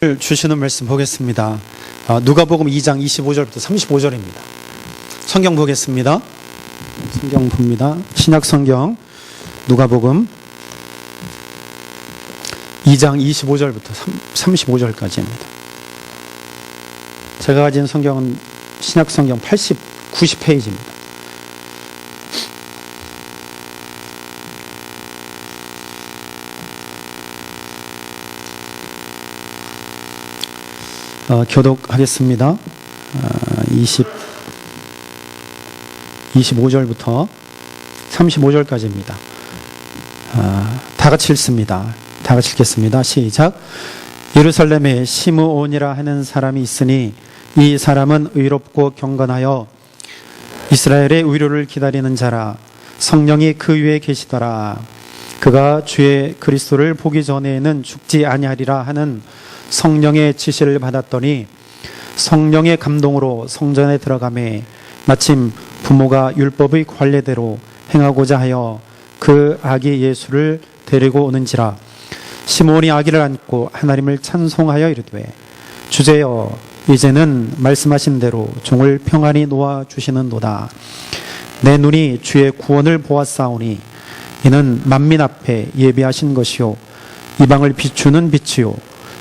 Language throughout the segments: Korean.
주시는 말씀 보겠습니다. 아, 누가복음 2장 25절부터 35절입니다. 성경 보겠습니다. 성경 봅니다. 신약 성경 누가복음 2장 25절부터 35절까지입니다. 제가 가진 성경은 신약 성경 80, 90페이지입니다. 어, 교독하겠습니다. 어, 20, 25절부터 35절까지입니다. 아, 다 같이 읽습니다. 다 같이 읽겠습니다. 시작. 예루살렘에 시므온이라 하는 사람이 있으니 이 사람은 의롭고 경건하여 이스라엘의 의료를 기다리는 자라 성령이 그 위에 계시더라. 그가 주의 그리스도를 보기 전에는 죽지 아니하리라 하는 성령의 지시를 받았더니 성령의 감동으로 성전에 들어가매 마침 부모가 율법의 관례대로 행하고자 하여 그 아기 예수를 데리고 오는지라 시몬이 아기를 안고 하나님을 찬송하여 이르되 주제여 이제는 말씀하신 대로 종을 평안히 놓아 주시는도다. 내 눈이 주의 구원을 보았사오니 이는 만민 앞에 예비하신 것이요 이방을 비추는 빛이요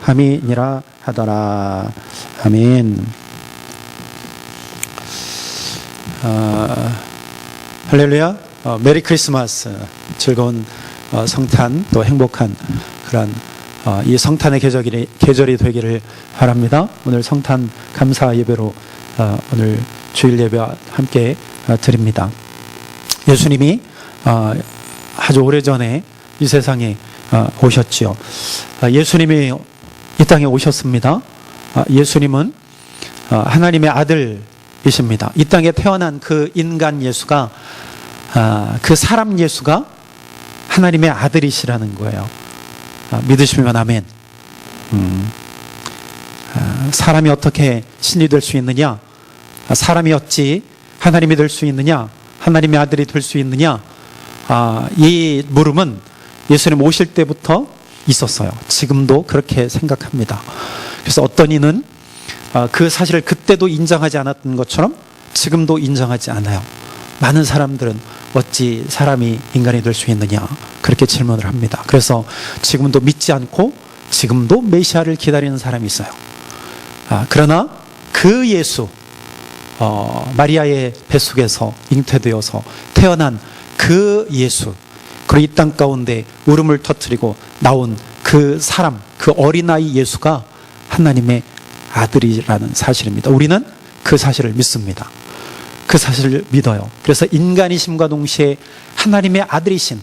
함이니라 하더라. 아멘. 어, 할렐루야. 어, 메리 크리스마스. 즐거운 어, 성탄 또 행복한 그런 어, 이 성탄의 계절이, 계절이 되기를 바랍니다. 오늘 성탄 감사 예배로 어, 오늘 주일 예배와 함께 어, 드립니다. 예수님이 어, 아주 오래전에 이 세상에 어, 오셨지요. 아, 예수님이 이 땅에 오셨습니다. 아, 예수님은 어, 하나님의 아들이십니다. 이 땅에 태어난 그 인간 예수가 아, 그 사람 예수가 하나님의 아들이시라는 거예요. 아, 믿으시면 아멘. 음, 아, 사람이 어떻게 신이 될 수 있느냐? 아, 사람이 어찌 하나님이 될 수 있느냐? 하나님의 아들이 될 수 있느냐? 아, 이 물음은 예수님 오실 때부터 있었어요. 지금도 그렇게 생각합니다. 그래서 어떤 이는 아, 그 사실을 그때도 인정하지 않았던 것처럼 지금도 인정하지 않아요. 많은 사람들은 어찌 사람이 인간이 될 수 있느냐 그렇게 질문을 합니다. 그래서 지금도 믿지 않고 지금도 메시아를 기다리는 사람이 있어요. 아, 그러나 그 예수 어, 마리아의 뱃속에서 잉태되어서 태어난 그 예수 그리고 이 땅 가운데 울음을 터뜨리고 나온 그 사람 그 어린아이 예수가 하나님의 아들이라는 사실입니다. 우리는 그 사실을 믿습니다. 그 사실을 믿어요. 그래서 인간이심과 동시에 하나님의 아들이신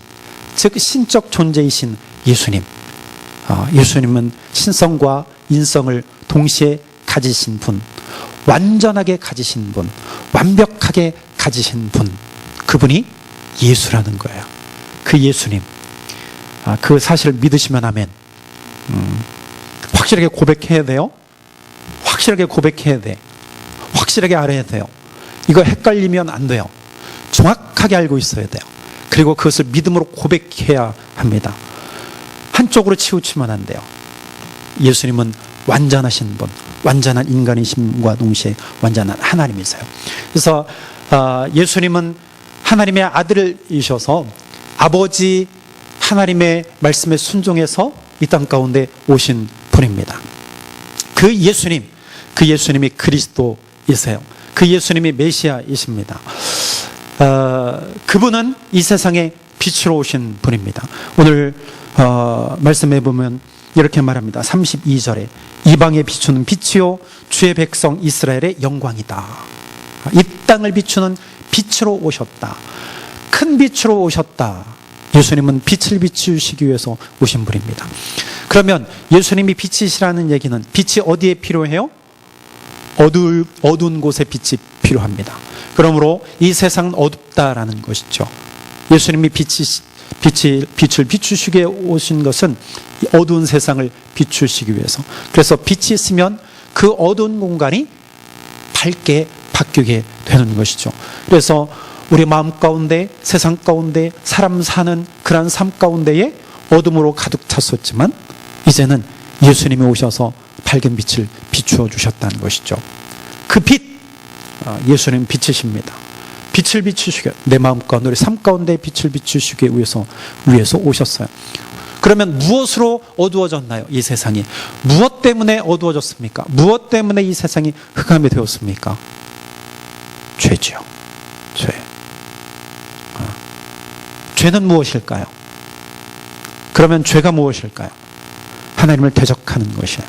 즉 신적 존재이신 예수님. 어, 예수님은 신성과 인성을 동시에 가지신 분, 완전하게 가지신 분, 완벽하게 가지신 분. 그분이 예수라는 거예요. 그 예수님. 아, 그 사실을 믿으시면 하면 음, 확실하게 고백해야 돼요. 확실하게 고백해야 돼. 확실하게 알아야 돼요. 이거 헷갈리면 안 돼요. 정확하게 알고 있어야 돼요. 그리고 그것을 믿음으로 고백해야 합니다. 한쪽으로 치우치면 안 돼요. 예수님은 완전하신 분, 완전한 인간이심과 동시에 완전한 하나님이세요. 그래서 아, 예수님은 하나님의 아들이셔서 아버지 하나님의 말씀에 순종해서 이 땅 가운데 오신 분입니다. 그 예수님, 그 예수님이 그리스도이세요. 그 예수님이 메시아이십니다. 어, 그분은 이 세상에 빛으로 오신 분입니다. 오늘 어, 말씀해 보면 이렇게 말합니다. 32절에 이방에 비추는 빛이요 주의 백성 이스라엘의 영광이다. 이 땅을 비추는 빛으로 오셨다. 큰 빛으로 오셨다. 예수님은 빛을 비추시기 위해서 오신 분입니다. 그러면 예수님이 빛이시라는 얘기는 빛이 어디에 필요해요? 어두, 어두운 곳에 빛이 필요합니다. 그러므로 이 세상은 어둡다라는 것이죠. 예수님이 빛이, 빛이, 빛을 비추시게 오신 것은 이 어두운 세상을 비추시기 위해서. 그래서 빛이 있으면 그 어두운 공간이 밝게 바뀌게 되는 것이죠. 그래서 우리 마음 가운데 세상 가운데 사람 사는 그러한 삶 가운데에 어둠으로 가득 찼었지만 이제는 예수님이 오셔서 밝은 빛을 비추어 주셨다는 것이죠. 그 빛, 어, 예수님 빛이십니다. 빛을 비추시게 내 마음 가운데 우리 삶 가운데 빛을 비추시기 위해서 위해서 오셨어요. 그러면 무엇으로 어두워졌나요? 이 세상이 무엇 때문에 어두워졌습니까? 무엇 때문에 이 세상이 흑암이 되었습니까? 죄죠. 죄. 어. 죄는 무엇일까요? 그러면 죄가 무엇일까요? 하나님을 대적하는 것이에요.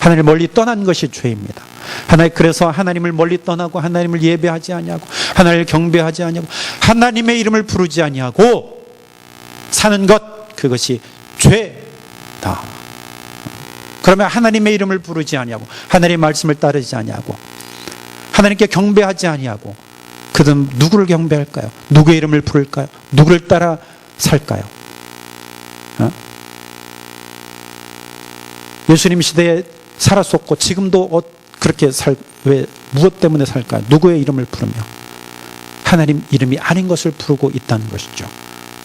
하나님을 멀리 떠난 것이 죄입니다. 하나님 그래서 하나님을 멀리 떠나고 하나님을 예배하지 아니하고 하나님을 경배하지 아니하고 하나님의 이름을 부르지 아니하고 사는 것 그것이 죄다. 그러면 하나님의 이름을 부르지 아니하고 하나님의 말씀을 따르지 아니하고 하나님께 경배하지 아니하고 그들은 누구를 경배할까요? 누구의 이름을 부를까요? 누구를 따라 살까요? 어? 예수님 시대에 살았었고 지금도 어- 그렇게 살, 왜, 무엇 때문에 살까요? 누구의 이름을 부르며 하나님 이름이 아닌 것을 부르고 있다는 것이죠.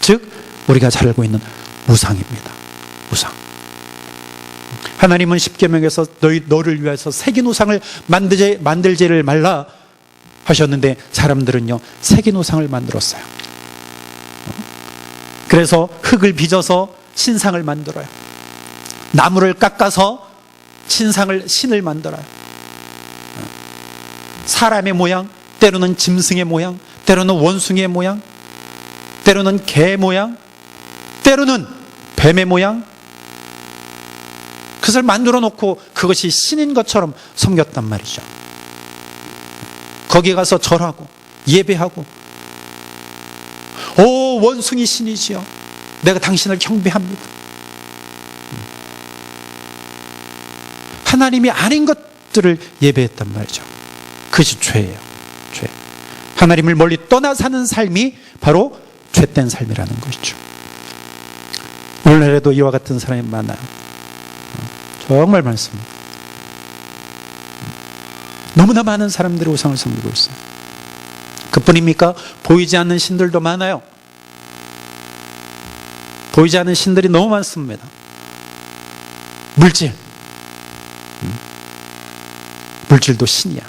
즉, 우리가 잘 알고 있는 우상입니다. 우상. 하나님은 십계명에서 너희 너를 위해서 새긴 우상을 만들지 만들지를 말라 하셨는데 사람들은요 우상을 만들었어요. 그래서 흙을 빚어서 신상을 만들어요. 나무를 깎아서 신상을 신을 만들어요. 사람의 모양, 때로는 짐승의 모양, 때로는 원숭이의 모양, 때로는 개 모양, 때로는 뱀의 모양, 그것을 만들어 놓고 그것이 신인 것처럼 섬겼단 말이죠. 거기 가서 절하고 예배하고 오 원숭이 신이시여 내가 당신을 경배합니다. 하나님이 아닌 것들을 예배했단 말이죠. 그것이 죄예요. 죄. 하나님을 멀리 떠나 사는 삶이 바로 죄된 삶이라는 것이죠. 오늘날에도 이와 같은 사람이 많아요. 정말 많습니다. 너무나 많은 사람들이 우상을 섬기고 있어요. 그뿐입니까? 보이지 않는 신들도 많아요. 보이지 않는 신들이 너무 많습니다. 물질. 음. 물질도 신이야.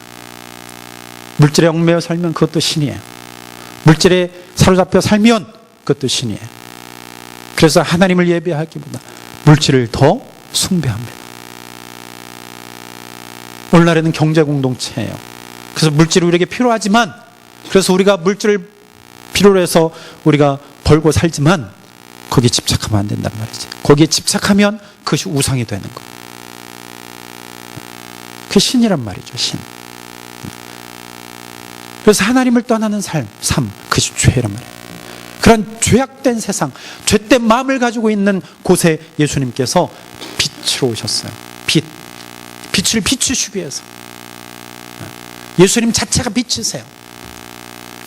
물질에 얽매여 살면 그것도 신이에요. 물질에 사로잡혀 살면 그것도 신이에요. 그래서 하나님을 예배하기보다 물질을 더 숭배합니다. 오늘날에는 경제 공동체예요. 그래서 물질이 우리에게 필요하지만 그래서 우리가 물질을 필요로 해서 우리가 벌고 살지만 거기에 집착하면 안 된단 말이지. 거기에 집착하면 그것이 우상이 되는 거. 그 신이란 말이죠. 신. 그래서 하나님을 떠나는 삶, 삶, 그것이 죄란 말이에요. 그런 죄악된 세상, 죄된 마음을 가지고 있는 곳에 예수님께서 빛으로 오셨어요. 빛. 빛을 비추시기 위해서. 예수님 자체가 빛이세요.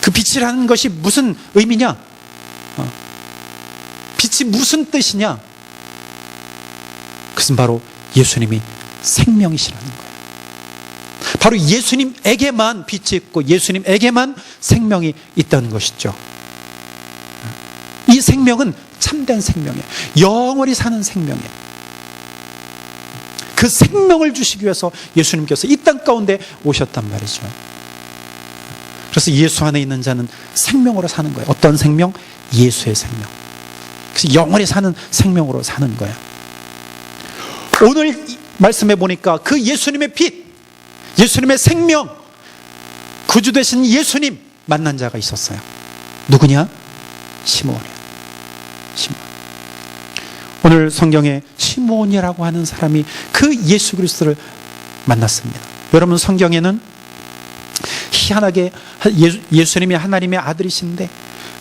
그 빛이라는 것이 무슨 의미냐? 어. 빛이 무슨 뜻이냐? 그것은 바로 예수님이 생명이시라는 거예요. 바로 예수님에게만 빛이 있고 예수님에게만 생명이 있다는 것이죠. 이 생명은 참된 생명이에요. 영원히 사는 생명이에요. 그 생명을 주시기 위해서 예수님께서 이 땅 가운데 오셨단 말이죠. 그래서 예수 안에 있는 자는 생명으로 사는 거예요. 어떤 생명? 예수의 생명. 그래서 영원히 사는 생명으로 사는 거예요. 오늘 말씀해 보니까 그 예수님의 빛, 예수님의 생명, 구주 되신 예수님 만난 자가 있었어요. 누구냐? 시몬이요. 시몬. 오늘 성경에 시몬이라고 하는 사람이 그 예수 그리스도를 만났습니다. 여러분 성경에는 희한하게 예수, 예수님이 하나님의 아들이신데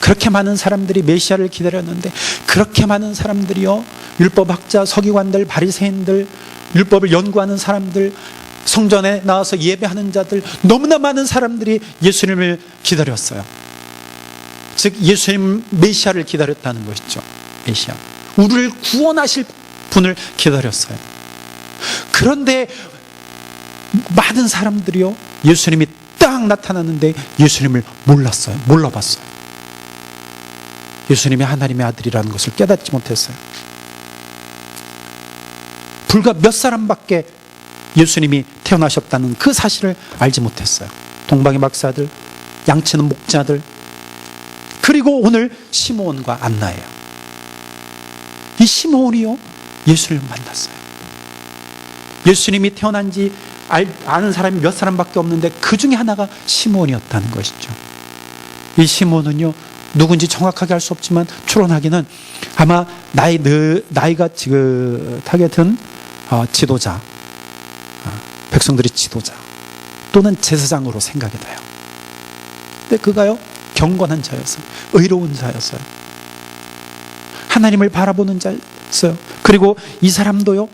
그렇게 많은 사람들이 메시아를 기다렸는데 그렇게 많은 사람들이요 율법학자, 서기관들, 바리새인들, 율법을 연구하는 사람들, 성전에 나와서 예배하는 자들 너무나 많은 사람들이 예수님을 기다렸어요. 즉 예수님 메시아를 기다렸다는 것이죠. 메시아. 우리를 구원하실 분을 기다렸어요. 그런데 많은 사람들이요 예수님이 딱 나타났는데 예수님을 몰랐어요. 몰라봤어요. 예수님이 하나님의 아들이라는 것을 깨닫지 못했어요. 불과 몇 사람밖에 예수님이 태어나셨다는 그 사실을 알지 못했어요. 동방의 박사들, 양치는 목자들, 그리고 오늘 시므온과 안나예요. 이 시므온이요 예수를 만났어요. 예수님이 태어난 지 알, 아는 사람이 몇 사람밖에 없는데 그 중에 하나가 시므온이었다는 것이죠. 이 시므온은요 누군지 정확하게 알 수 없지만 추론하기는 아마 나이 느, 나이가 지긋하게 든 어, 지도자, 어, 백성들의 지도자 또는 제사장으로 생각이 돼요. 근데 그가요 경건한 자였어요. 의로운 자였어요. 하나님을 바라보는 자였어요. 그리고 이 사람도요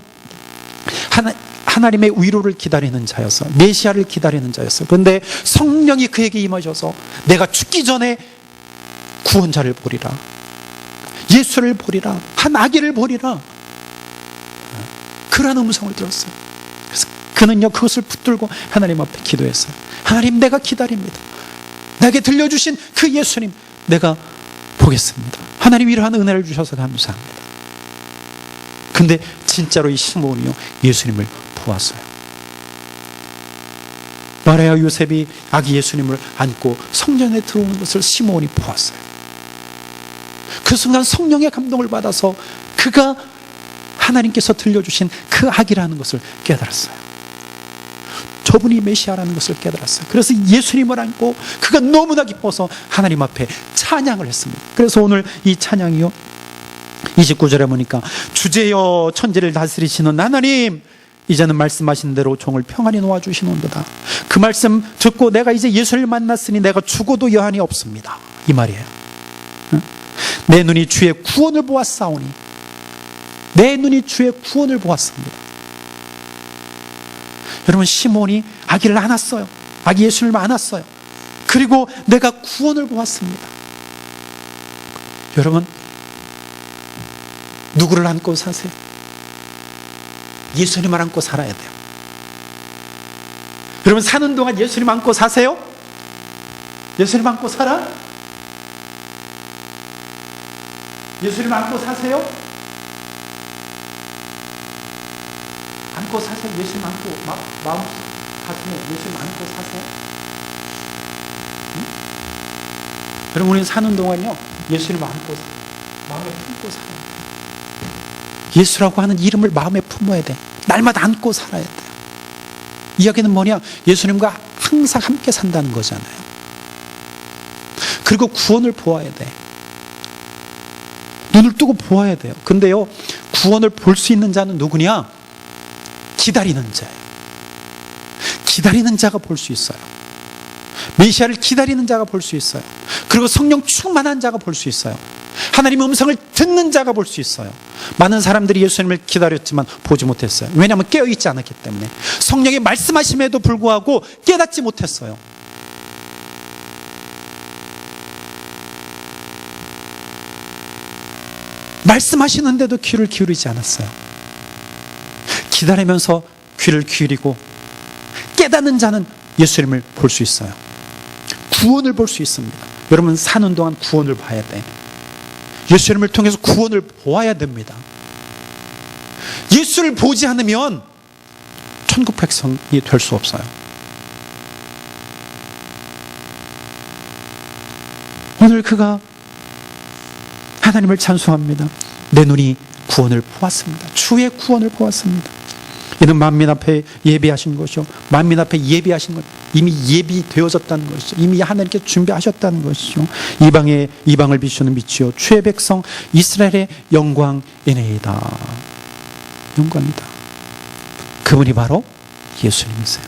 하나, 하나님의 위로를 기다리는 자였어. 메시아를 기다리는 자였어. 그런데 성령이 그에게 임하셔서 내가 죽기 전에 구원자를 보리라. 예수를 보리라. 한 아기를 보리라. 그런 음성을 들었어요. 그래서 그는요 그것을 붙들고 하나님 앞에 기도했어요. 하나님 내가 기다립니다. 내게 들려주신 그 예수님 내가 보겠습니다. 하나님 이러한 은혜를 주셔서 감사합니다. 근데 진짜로 이 시몬이요 예수님을 보았어요. 마리아 요셉이 아기 예수님을 안고 성전에 들어오는 것을 시몬이 보았어요. 그 순간 성령의 감동을 받아서 그가 하나님께서 들려주신 그 아기라는 것을 깨달았어요. 저분이 메시아라는 것을 깨달았어요. 그래서 예수님을 안고 그가 너무나 기뻐서 하나님 앞에 찬양을 했습니다. 그래서 오늘 이 찬양이요. 29절에 보니까 주제여 천지를 다스리시는 하나님 이제는 말씀하신 대로 종을 평안히 놓아주시는도다. 그 말씀 듣고 내가 이제 예수를 만났으니 내가 죽어도 여한이 없습니다. 이 말이에요. 응? 내 눈이 주의 구원을 보았사오니 내 눈이 주의 구원을 보았습니다. 여러분 시몬이 아기를 안았어요. 아기 예수를 안았어요. 그리고 내가 구원을 보았습니다. 여러분 누구를 안고 사세요? 예수님을 안고 살아야 돼요. 여러분 사는 동안 예수님 안고 사세요? 예수님 안고 살아? 예수님 안고 사세요? 안고 사세요. 예수님 안고 마, 마음 가슴에 예수님 안고 사세요. 응? 여러분 우리 사는 동안요 안고 살아요. 마음에 품고 살아야 돼요. 예수라고 하는 이름을 마음에 품어야 돼. 날마다 안고 살아야 돼요. 이야기는 뭐냐? 예수님과 항상 함께 산다는 거잖아요. 그리고 구원을 보아야 돼. 눈을 뜨고 보아야 돼요. 근데요, 구원을 볼 수 있는 자는 누구냐? 기다리는 자예요. 기다리는 자가 볼 수 있어요. 메시아를 기다리는 자가 볼 수 있어요. 그리고 성령 충만한 자가 볼 수 있어요. 하나님 음성을 듣는 자가 볼 수 있어요. 많은 사람들이 예수님을 기다렸지만 보지 못했어요. 왜냐하면 깨어있지 않았기 때문에. 성령이 말씀하심에도 불구하고 깨닫지 못했어요. 말씀하시는데도 귀를 기울이지 않았어요. 기다리면서 귀를 기울이고 깨닫는 자는 예수님을 볼 수 있어요. 구원을 볼 수 있습니다. 여러분 사는 동안 구원을 봐야 돼. 예수님을 통해서 구원을 보아야 됩니다. 예수를 보지 않으면 천국 백성이 될 수 없어요. 오늘 그가 하나님을 찬송합니다. 내 눈이 구원을 보았습니다. 주의 구원을 보았습니다. 이는 만민 앞에 예비하신 것이요. 만민 앞에 예비하신 것. 이미 예비되어졌다는 것이죠. 이미 하나님께 준비하셨다는 것이죠. 이방의 이방을 비추는 빛이요. 주의 백성 이스라엘의 영광이네이다. 영광이다. 그분이 바로 예수님이세요.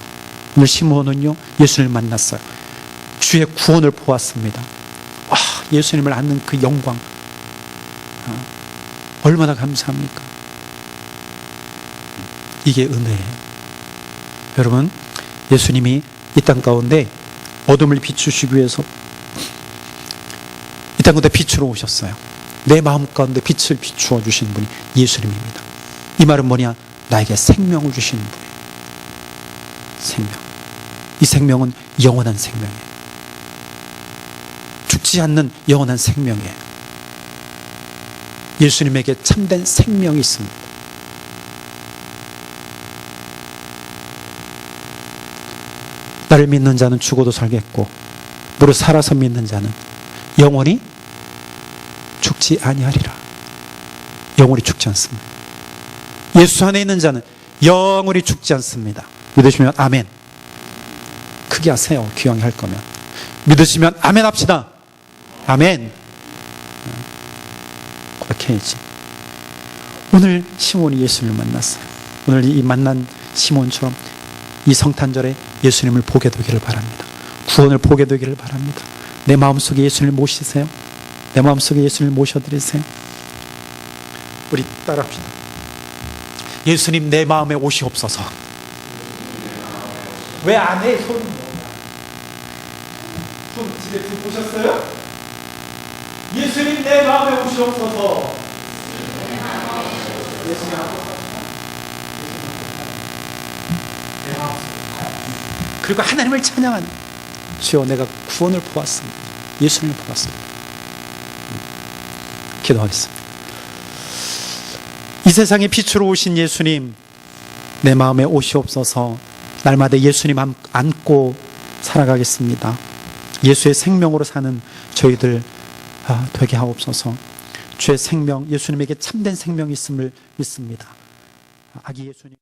오늘 시므온은요 예수를 만났어요. 주의 구원을 보았습니다. 아 예수님을 안는 그 영광 어, 얼마나 감사합니까? 이게 은혜예요. 여러분, 예수님이 이 땅 가운데 어둠을 비추시기 위해서 이 땅 가운데 빛으로 오셨어요. 내 마음 가운데 빛을 비추어 주신 분이 예수님입니다. 이 말은 뭐냐? 나에게 생명을 주신 분이에요. 생명. 이 생명은 영원한 생명이에요. 죽지 않는 영원한 생명이에요. 예수님에게 참된 생명이 있습니다. 나를 믿는 자는 죽어도 살겠고 무릇 살아서 믿는 자는 영원히 죽지 아니하리라. 영원히 죽지 않습니다. 예수 안에 있는 자는 영원히 죽지 않습니다. 믿으시면 아멘. 크게 하세요. 귀왕이 할 거면. 믿으시면 아멘 합시다. 아멘. 고백해야지. 오늘 시몬이 예수님을 만났어요. 오늘 이 만난 시몬처럼 이 성탄절에 예수님을 보게 되기를 바랍니다. 구원을 보게 되기를 바랍니다. 내 마음속에 예수님을 모시세요. 내 마음속에 예수님을 모셔드리세요. 우리 따라합시다. 예수님 내 마음에 오시옵소서. 왜안 해? 손손 집에 두 보셨어요? 예수님 내 마음에 오시옵소서. 예수님 그리고 하나님을 찬양하는 주여 내가 구원을 보았습니다. 예수님을 보았습니다. 기도하겠습니다. 이 세상에 빛으로 오신 예수님 내 마음에 오시옵소서 날마다 예수님 안- 안고 살아가겠습니다. 예수의 생명으로 사는 저희들 아, 되게 하옵소서 주의 생명 예수님에게 참된 생명이 있음을 믿습니다. 아기 예수님